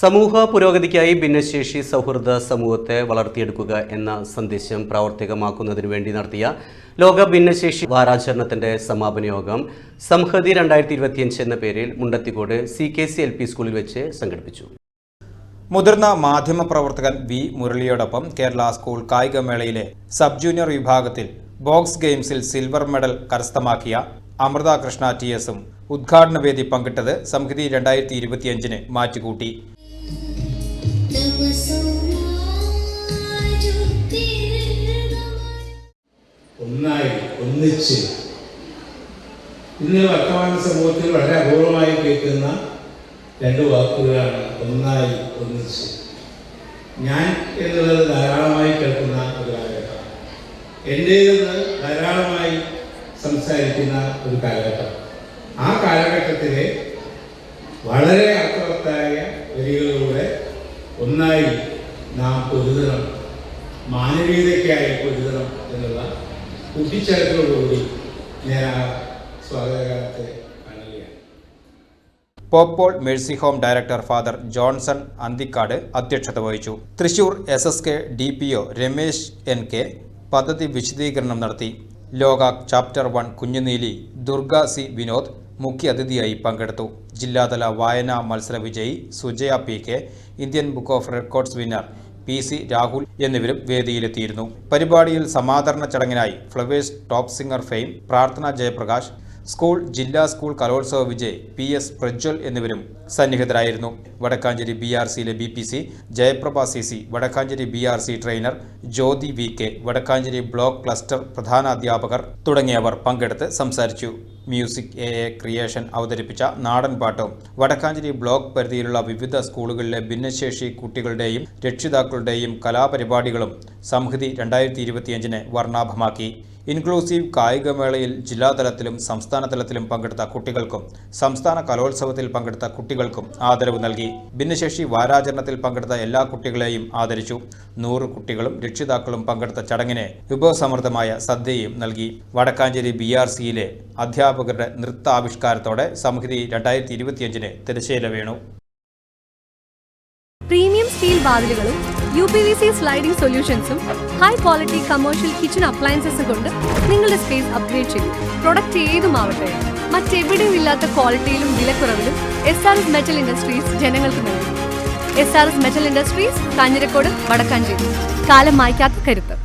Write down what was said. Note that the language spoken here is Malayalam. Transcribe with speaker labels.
Speaker 1: സമൂഹ പുരോഗതിക്കായി ഭിന്നശേഷി സൗഹൃദ സമൂഹത്തെ വളർത്തിയെടുക്കുക എന്ന സന്ദേശം പ്രാവർത്തികമാക്കുന്നതിനു വേണ്ടി നടത്തിയ ലോക ഭിന്നശേഷി വാരാചരണത്തിന്റെ സമാപന യോഗം സംഹതി രണ്ടായിരത്തി ഇരുപത്തിയഞ്ച് എന്ന പേരിൽ Mundathikode C K C L P സ്കൂളിൽ വെച്ച് സംഘടിപ്പിച്ചു.
Speaker 2: മുതിർന്ന മാധ്യമപ്രവർത്തകൻ വി മുരളിയോടൊപ്പം കേരള സ്കൂൾ കായികമേളയിലെ സബ് ജൂനിയർ വിഭാഗത്തിൽ ബോക്സ് ഗെയിംസിൽ സിൽവർ മെഡൽ കരസ്ഥമാക്കിയ അമൃത കൃഷ്ണ ടി എസും ഉദ്ഘാടന വേദി പങ്കിട്ടത് സംഹിതി രണ്ടായിരത്തി ഇരുപത്തിയഞ്ചിന് മാറ്റുകൂട്ടി.
Speaker 3: ഒന്നിച്ച് ഇന്ന് വർത്തമാന സമൂഹത്തിൽ വളരെ അപൂർവമായി കേൾക്കുന്ന രണ്ട് വാക്കുകളാണ് ഒന്നായി ഒന്നിച്ച്. ഞാൻ എന്നുള്ളത് ധാരാളമായി കേൾക്കുന്ന ഒരു കാലഘട്ടം. എന്റേതെന്ന് ധാരാളമായി സംസാരിക്കുന്ന ഒരു കാലഘട്ടം. ആ കാലഘട്ടത്തിലെ വളരെ അർത്ഥവത്തായ വരികളിലൂടെ ഒന്നായി നാം പൊരുതണം. മാനവീയതയ്ക്കായി പൊരുതണം എന്നുള്ള കാണുകയാണ്.
Speaker 2: Pope Paul mercy home director father Johnson Anthikad അധ്യക്ഷത വഹിച്ചു. Thrissur S S K D P O Ramesh N K പദ്ധതി വിശദീകരണം നടത്തി. Lokah chapter one Kunjuneeli Durga C Vinod മുഖ്യ അതിഥിയായി പങ്കെടുത്തു. ജില്ലാതല വായനാ മത്സര വിജയി Sujaya P K Indian book of records winner P C Rahul എന്നിവരും വേദിയിലെത്തിയിരുന്നു. പരിപാടിയിൽ സമാദരണ ചടങ്ങിനായി Flowers top singer fame Prarthana Jayaprakash school ജില്ലാ സ്കൂൾ കലോത്സവ വിജയ് പി എസ് പ്രജ്വൽ എന്നിവരും സന്നിഹിതരായിരുന്നു. വടക്കാഞ്ചേരി ബി ആർ സിയിലെ B P C Jayaprabha C C Vadakkanchery B R C trainer Jyothi V K Vadakkanchery block cluster പ്രധാനാധ്യാപകർ തുടങ്ങിയവർ പങ്കെടുത്ത് സംസാരിച്ചു. മ്യൂസിക് എ എ ക്രിയേഷൻ അവതരിപ്പിച്ച നാടൻപാട്ട് വടക്കാഞ്ചേരി ബ്ലോക്ക് പരിധിയിലുള്ള വിവിധ സ്കൂളുകളിലെ ഭിന്നശേഷി കുട്ടികളുടെയും രക്ഷിതാക്കളുടെയും കലാപരിപാടികളും സംഹിതി രണ്ടായിരത്തി ഇരുപത്തിയഞ്ചിനെ വർണാഭമാക്കി. ഇൻക്ലൂസീവ് കായികമേളയിൽ ജില്ലാതലത്തിലും സംസ്ഥാന തലത്തിലും പങ്കെടുത്ത കുട്ടികൾക്കും സംസ്ഥാന കലോത്സവത്തിൽ പങ്കെടുത്ത കുട്ടികൾക്കും ആദരവ് നൽകി. ഭിന്നശേഷി വാരാചരണത്തിൽ പങ്കെടുത്ത എല്ലാ കുട്ടികളെയും ആദരിച്ചു. നൂറ് കുട്ടികളും രക്ഷിതാക്കളും പങ്കെടുത്ത ചടങ്ങിന് വിഭവസമൃദ്ധമായ സദ്യയും നൽകി. വടക്കാഞ്ചേരി ബി ആർ സിയിലെ അധ്യാപകരുടെ നൃത്താവിഷ്കാരത്തോടെ സംഹിതി രണ്ടായിരത്തി ഇരുപത്തിയഞ്ചിന് തിരശ്ശീല വീണു.
Speaker 4: പ്രീമിയം സ്റ്റീൽ വാതിലുകളും U P V C sliding സൊല്യൂഷൻസും high quality commercial kitchen appliances കൊണ്ട് നിങ്ങളുടെ സ്പേസ് അപ്ഗ്രേഡ് ചെയ്യും പ്രൊഡക്റ്റ് ഏതുമാവട്ടെ മറ്റെവിടെയും ഇല്ലാത്ത ക്വാളിറ്റിയിലും വിലക്കുറവിലും S R S metal industries ജനങ്ങൾക്ക് നൽകും. S R S metal industries Kanjirakode Vadakkanchery. കാലം മായ്ക്കാത്ത കരുത്ത്.